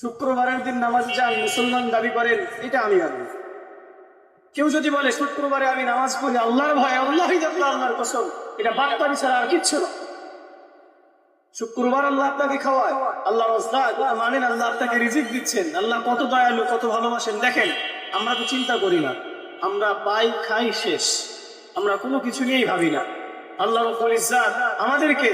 শুক্রবারের দিন নামাজ যান মুসলমান দাবি করেন, এটা আমি মানি কেউ যদি বলে, শুক্রবারে আমি নামাজ পড়ি আল্লাহর ভয়, আল্লাহই দেখল আল্লাহর কসম। এটা বাটপারি ছাড়া আর কিচ্ছু না। শুক্রবার আল্লাহ আপনাকে খাওয়ায়, আল্লাহ মানেন আল্লাহ আপনাকে রিজিক দিচ্ছেন। আল্লাহ কত দয়ালু, কত ভালোবাসেন। দেখেন, আমরা তো চিন্তা করি না। আমরা পাই, খাই, শেষ। আমরা কোনো কিছু নিয়েই ভাবি না। আল্লাহ আমাদেরকে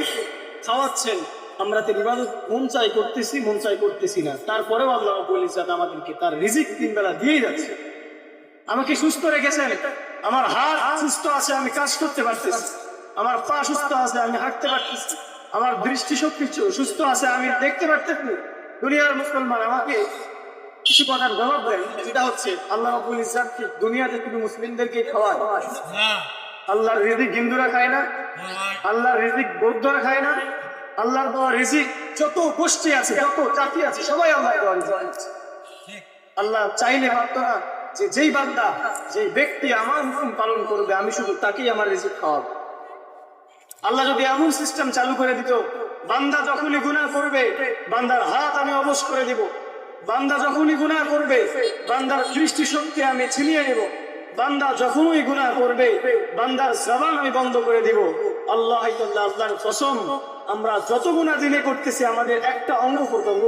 খাওয়াচ্ছেন। আমরা তো ইবাদত মন চাই করতেছি মন চাই করতেছি না। তারপরেও আল্লাহ রব্বুল ইজ্জাত আমাদেরকে তার রিজিক তিন বেলা দিয়েই যাচ্ছে। আমাকে সুস্থ রেখেছেন আমার হাত সুস্থ আছে আমি কাজ করতে পারতেছি। আমার পা সুস্থ আছে আমি হাঁটতে পারতেছি। আমার দৃষ্টিশক্তি সুস্থ আছে আমি দেখতে পারতেছি। দুনিয়ার মুসলমান আমাকে কিছু কথার জবাব দেন যেটা হচ্ছে আল্লাহ রাব্বুল ইজ্জাত কি দুনিয়াতে শুধু মুসলিমদেরকে খাওয়ায়। আল্লাহর রিজিক হিন্দুরা খায় না আল্লাহর রিজিক বৌদ্ধরা খায় না আল্লাহর দেওয়া রিজিক যত গোষ্ঠী আছে যত জাতি আছে সবাই আল্লাহ দেওয়া রিজিক। আল্লাহ চাইলে পারতো না যে যেই বান্দা যেই ব্যক্তি আমার হুকুম পালন করবে আমি শুধু তাকেই আমার রিজিক খাওয়াবো। আল্লাহ যদি এমন সিস্টেম চালু করে দিত বান্দা যখনই গুনাহ করবে বান্দার হাত আমি অবশ করে দিব। বান্দা যখনই গুনাহ করবে বান্দার দৃষ্টি শক্তি আমি ছিনিয়ে নেব। বান্দা যখনই গুনাহ করবে বান্দার জবান আমি বন্ধ করে দিব। আল্লাহ আল্লাহর কসম আমরা যত গুণা দিনে করতেছি আমাদের একটা অঙ্গ প্রত্যঙ্গ